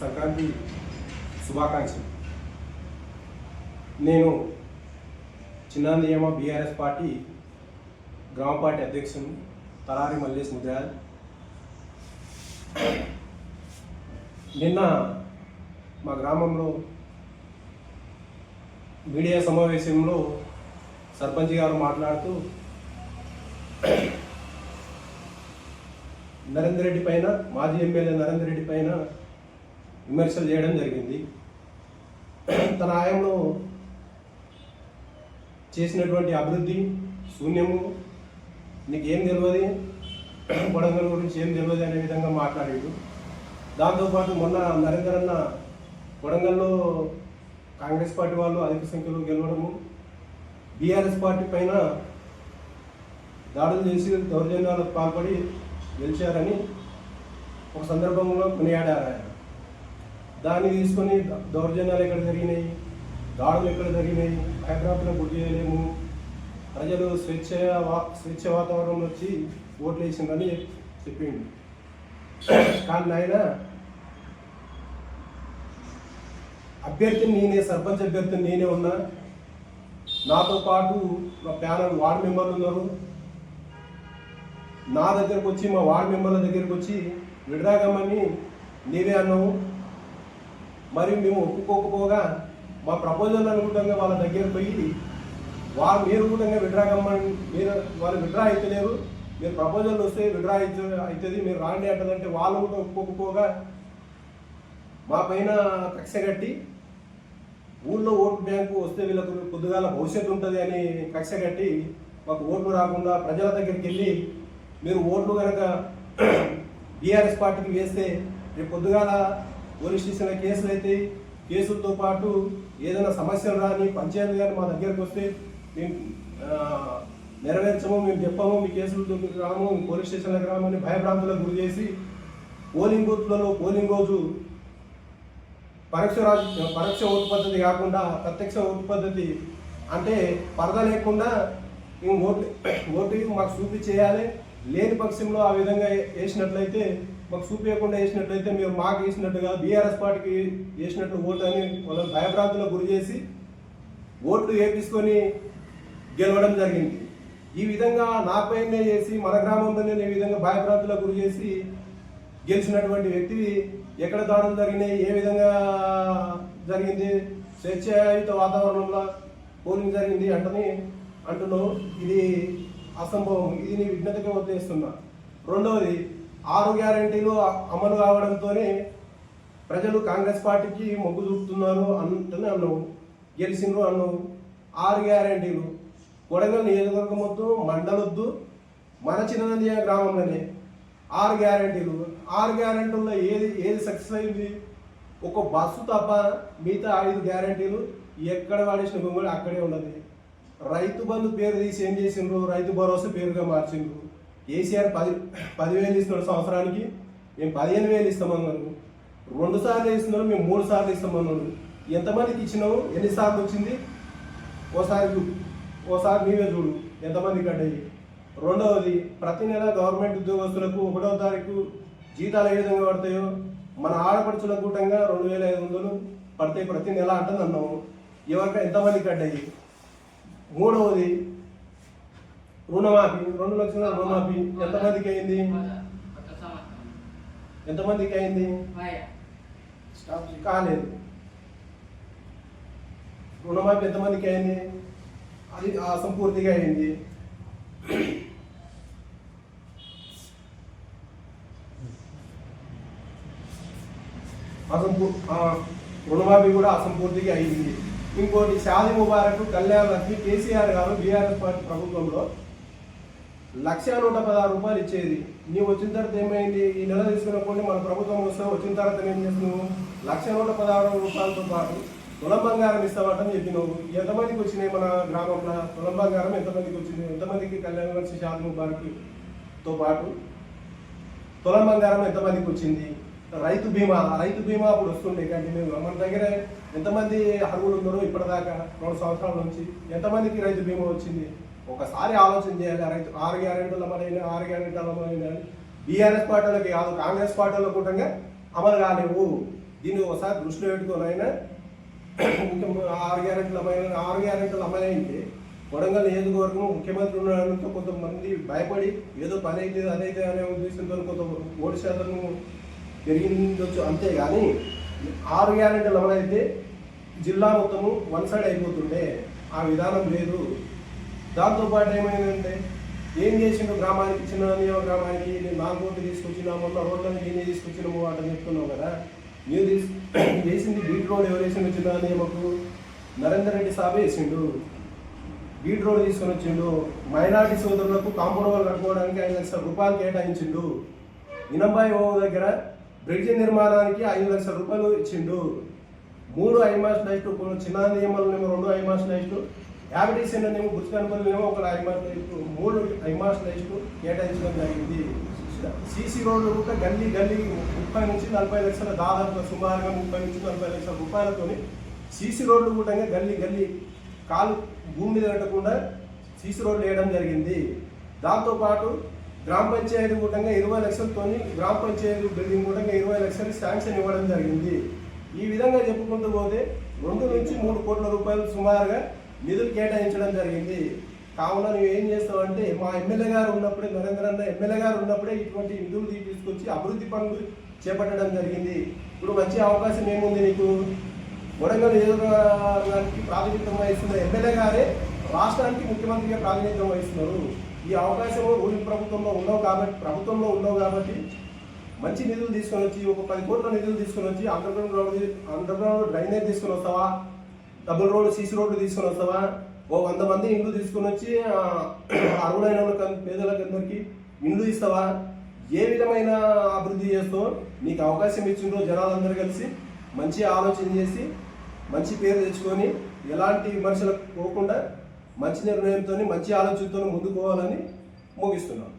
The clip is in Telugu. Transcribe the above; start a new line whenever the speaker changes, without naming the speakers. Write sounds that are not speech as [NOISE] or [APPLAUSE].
సంక్రాంతి శుభాకాంక్షలు. నేను చిన్నందియమ బీఆర్ఎస్ పార్టీ గ్రామ పార్టీ అధ్యక్షుడు తలారి మల్లేష్ ముద్రాల్ నిన్న మా గ్రామంలో మీడియా సమావేశంలో సర్పంచ్ గారు మాట్లాడుతూ నరేందర్ రెడ్డి పైన మాజీ ఎమ్మెల్యే నరేందర్ రెడ్డి పైన విమర్శలు చేయడం జరిగింది. తన ఆయంలో చేసినటువంటి అభివృద్ధి శూన్యము నీకేం తెలియదు కొడంగల్ గురించి ఏం తెలియదు అనే విధంగా మాట్లాడాడు. దాంతోపాటు మొన్న నరేందర్ అన్న కొడంగల్లో కాంగ్రెస్ పార్టీ వాళ్ళు అధిక సంఖ్యలో గెలవడము బీఆర్ఎస్ పార్టీ పైన దాడులు చేసి దౌర్జన్యాలకు పాల్పడి గెలిచారని ఒక సందర్భంలో కొనియాడారు ఆయన. దాన్ని తీసుకొని దౌర్జన్యాలు ఎక్కడ జరిగినాయి? దాడులు ఎక్కడ జరిగినాయి? హైదరాబాద్లో గుర్తు చేయలేము. ప్రజలు స్వేచ్ఛ వా స్వేచ్ఛ వాతావరణంలో వచ్చి ఓట్లు వేసిందని చెప్పిండు. కానీ ఆయన అభ్యర్థిని నేనే సర్పంచ్ అభ్యర్థిని నేనే ఉన్నా. నాతో పాటు మా ప్యానల్ వార్డు మెంబర్లు ఉన్నారు. నా దగ్గరకు వచ్చి మా వార్డు మెంబర్ల దగ్గరకు వచ్చి విడ్రాగమ్మని నీవే అన్నావు మరి మేము ఒప్పుకోకపోగా మా ప్రపోజల్ అనుకుంటాగా వాళ్ళ దగ్గరకు పోయి వారు మీరు కూడా విడ్రాగమ్మని మీరు వాళ్ళు విడ్రా అయితలేరు. మీరు ప్రపోజల్ వస్తే విడ్రా అయితే అవుతుంది మీరు రాండి అంటదంటే వాళ్ళు కూడా ఒప్పుకోకపోగా మా పైన కక్ష కట్టి ఊళ్ళో ఓటు బ్యాంకు వస్తే వీళ్ళకు పొద్దుగాల భవిష్యత్తు ఉంటుంది అని కక్ష కట్టి మాకు ఓట్లు రాకుండా ప్రజల దగ్గరికి వెళ్ళి మీరు ఓట్లు కనుక [CLEARS THROAT] బీఆర్ఎస్ పార్టీకి వేస్తే రేపు పొద్దుగాల పోలీస్ స్టేషన్లో కేసులు అయితే కేసులతో పాటు ఏదైనా సమస్యలు రాని పంచాయతీ కానీ మా దగ్గరకు వస్తే మేము నెరవేర్చము మేము చెప్పాము మీ కేసులతో రాము మీ పోలీస్ స్టేషన్లకు రామని భయభ్రాంతులకు గురి చేసి పోలింగ్ బూత్లలో పోలింగ్ రోజు పరోక్ష రాజ పరోక్ష ఓటు పద్ధతి కాకుండా ప్రత్యక్ష ఓటు పద్ధతి అంటే పరద లేకుండా మేము ఓటు ఓటు మాకు చూపి చేయాలి. లేని పక్షంలో ఆ విధంగా వేసినట్లయితే మాకు చూపించకుండా వేసినట్లయితే మీరు మాకు వేసినట్టుగా బీఆర్ఎస్ పార్టీకి వేసినట్టు ఓటు అని వాళ్ళని భయభ్రాంతులకు గురి చేసి ఓట్లు వేపించుకొని గెలవడం జరిగింది. ఈ విధంగా నాపైనే చేసి మన గ్రామంలోనే ఈ విధంగా భయభ్రాంతులకు గురి చేసి గెలిచినటువంటి వ్యక్తి ఎక్కడ దాడులు జరిగినాయి ఏ విధంగా జరిగింది స్వేచ్ఛాయుత వాతావరణంలో పోలింగ్ జరిగింది అంటని అంటున్నావు. ఇది అసంభవం. ఇది నీ విజ్ఞతగా ఉద్దేస్తున్నా రెండవది ఆరు గ్యారంటీలు అమలు కావడంతోనే ప్రజలు కాంగ్రెస్ పార్టీకి మొగ్గు చూపుతున్నారు అంటనే అన్నావు. గెలిచిండ్రు అన్నావు. ఆరు గ్యారంటీలు. కొడంగల్ నియోజకవర్గం మొత్తం మండలొద్దు మన చిన్ననందియ గ్రామంలోనే ఆరు గ్యారంటీలు. ఆరు గ్యారంటీల్లో ఏది ఏది సక్సెస్ అయింది? ఒక బస్సు తప్ప మిగతా ఐదు గ్యారంటీలు ఎక్కడ వాడేసిన బొమ్మలు అక్కడే ఉన్నది. రైతు బంధు పేరు తీసి ఏం చేసిండ్రు? రైతు భరోసా పేరుగా మార్చిండ్రు. కేసీఆర్ పది పదివేలు ఇస్తున్నాడు సంవత్సరానికి. మేము పదిహేను వేలు ఇస్తామన్నారు. రెండు సార్లు ఇస్తున్నారు మేము మూడు సార్లు ఇస్తామన్నారు. ఎంతమందికి ఇచ్చినావు? ఎన్నిసార్లు వచ్చింది? ఓసారి చూడు ఓసారి నీవే చూడు ఎంతమంది కట్టాయి రెండవది ప్రతి నెల గవర్నమెంట్ ఉద్యోగస్తులకు ఒకటో తారీఖు జీతాలు ఏ విధంగా పడతాయో మన ఆడపడుచుల కూటంగా రెండు వేల ఐదు వందలు పడతాయి ప్రతి నెల అంటుంది అన్నాము ఎవరికైనా ఎంతమంది కట్టాయి మూడవది రుణమాఫీ రెండు లక్షల రుణమాఫీ ఎంతమందికి అయింది? ఎంతమందికి అయింది? కాలేదు. రుణమాఫీ ఎంతమందికి అయింది? అది అసంపూర్తిగా అయింది. అసంపూ రుణమాఫీ కూడా అసంపూర్తిగా అయింది. ఇంకోటి షాది ముబారక్ కళ్యాణ్ లక్ష్మి కేసీఆర్ గారు బీఆర్ఎస్ పార్టీ ప్రభుత్వంలో లక్ష నూట పదహారు రూపాయలు ఇచ్చేది. నీవు వచ్చిన తర్వాత ఏమైంది? ఈ నెల తీసుకున్నప్పుడు మన ప్రభుత్వం వస్తే వచ్చిన తర్వాత ఏం చేస్తున్నావు? లక్ష నూట పదహారు రూపాయలతో పాటు తులం బంగారం ఇస్తామంటని చెప్పినావు. ఎంతమందికి వచ్చినాయి మన గ్రామంలో? తులం బంగారం ఎంతమందికి వచ్చింది? ఎంతమందికి కళ్యాణ లక్ష్మి షాది ముబారక్తో పాటు తులం బంగారం ఎంతమందికి వచ్చింది? రైతు బీమా రైతు బీమా అప్పుడు వస్తుండే కంటిన్యూగా మన దగ్గర ఎంతమంది అర్హులు ఉన్నారో ఇప్పటిదాకా రెండు సంవత్సరాల నుంచి ఎంతమందికి రైతు బీమా వచ్చింది? ఒకసారి ఆలోచన చేయాలి రైతు ఆరు గ్యారెంటీల అమలైన ఆరు గ్యారెంటీల అమలైన బీఆర్ఎస్ పార్టీలకి కాదు కాంగ్రెస్ పార్టీలకు కూడా అమలు కాలేవు. దీన్ని ఒకసారి దృష్టిలో పెట్టుకోనైనా ఆరు గ్యారెంటీల అమ్మాయి ఆరు గ్యారెంటీల అమ్మాయి అయితే కొడంగల్ నియోజకవర్గం ముఖ్యమంత్రి ఉండడంతో కొంతమంది భయపడి ఏదో పని అయితే అదైతే అనే ఉద్దేశంతో కొంత ఓటు శాతం పెరిగిందొచ్చు అంతేగాని ఆరు గ్యారెంటీల అమలు అయితే జిల్లా మొత్తము వన్ సైడ్ అయిపోతుండే. ఆ విధానం లేదు. దాంతోపాటు ఏమైందంటే ఏం చేసిండు గ్రామానికి చిన్న గ్రామానికి నేను నాగోటి కోట్లు తీసుకొచ్చినా మొన్న రోడ్లకి నేనే తీసుకొచ్చినాము అని చెప్తున్నావు కదా. నేను తీసు [CLEARS THROAT] వేసింది బీట్ రోడ్ ఎవరు వేసిండు చిన్న మాకు నరేందర్ రెడ్డి సాబే వేసిండు. బీట్ రోడ్ తీసుకొని వచ్చిండు. మైనార్టీ సోదరులకు కాంపౌండ్ వాల్ కట్టుకోవడానికి ఐదు లక్షల రూపాయలు కేటాయించిండు. ఇనంబాయి ఓ దగ్గర బ్రిడ్జ్ నిర్మాణానికి ఐదు లక్షల రూపాయలు ఇచ్చిండు. మూడు ఐమాస్ లైస్ట్ చిన్న నియమాలనేమో రెండు ఐమాస్ లైస్ట్ యాబిటీస్ ఏమో గుర్తుకనుకోలేమో ఒక ఐమాస్ మూడు ఐమాస్ లైస్ట్ కేటాయించడం జరిగింది. సీసీ రోడ్లు కూడా గల్లీ గల్లీ ముప్పై నుంచి నలభై లక్షల దాదాపు సుమారుగా ముప్పై నుంచి నలభై లక్షల రూపాయలతోని సీసీ రోడ్లు కూడా గల్లీ గల్లీ కాలు భూమి మీద పెట్టకుండా సీసీ రోడ్లు వేయడం జరిగింది. దాంతోపాటు గ్రామ పంచాయతీ కూడా ఇరవై లక్షలతోని గ్రామ పంచాయతీ బిల్డింగ్ కూడా ఇరవై లక్షలు శాంక్షన్ ఇవ్వడం జరిగింది. ఈ విధంగా చెప్పుకుంటూ పోతే రెండు నుంచి మూడు కోట్ల రూపాయలు సుమారుగా నిధులు కేటాయించడం జరిగింది. కావున నువ్వు ఏం చేస్తావు అంటే మా ఎమ్మెల్యే గారు ఉన్నప్పుడే నరేంద్ర అన్న ఎమ్మెల్యే గారు ఉన్నప్పుడే ఇటువంటి నిధులు తీసుకొచ్చి అభివృద్ధి పనులు చేపట్టడం జరిగింది. ఇప్పుడు మంచి అవకాశం ఏముంది నీకు? వరంగల్ నియోజకవర్గానికి ప్రాతినిధ్యం వహిస్తున్న ఎమ్మెల్యే గారే రాష్ట్రానికి ముఖ్యమంత్రిగా ప్రాతినిధ్యం వహిస్తున్నారు. ఈ అవకాశం రూలింగ్ ప్రభుత్వంలో ఉన్నావు కాబట్టి ప్రభుత్వంలో ఉన్నావు కాబట్టి మంచి నిధులు తీసుకొని వచ్చి ఒక పది కోట్ల నిధులు తీసుకొని వచ్చి అండర్గ్రౌండ్ రోడ్ డ్రైనేజ్ తీసుకొని వస్తావా? డబుల్ రోడ్ సీసీ రోడ్లు తీసుకొని వస్తావా? ఓ వంద మంది ఇండ్లు తీసుకొని వచ్చి ఆ, అర్హులైన వాళ్ళకి పేదలకు అందరికీ ఇండ్లు ఇస్తావా? ఏ విధమైన అభివృద్ధి చేస్తావో? నీకు అవకాశం ఇచ్చిండ్రో జనాలందరూ కలిసి మంచి ఆలోచన చేసి మంచి పేరు తెచ్చుకొని ఎలాంటి విమర్శలకు పోకుండా మంచి నిర్ణయంతో మంచి ఆలోచనతో ముందుకు పోవాలని ముగిస్తున్నాను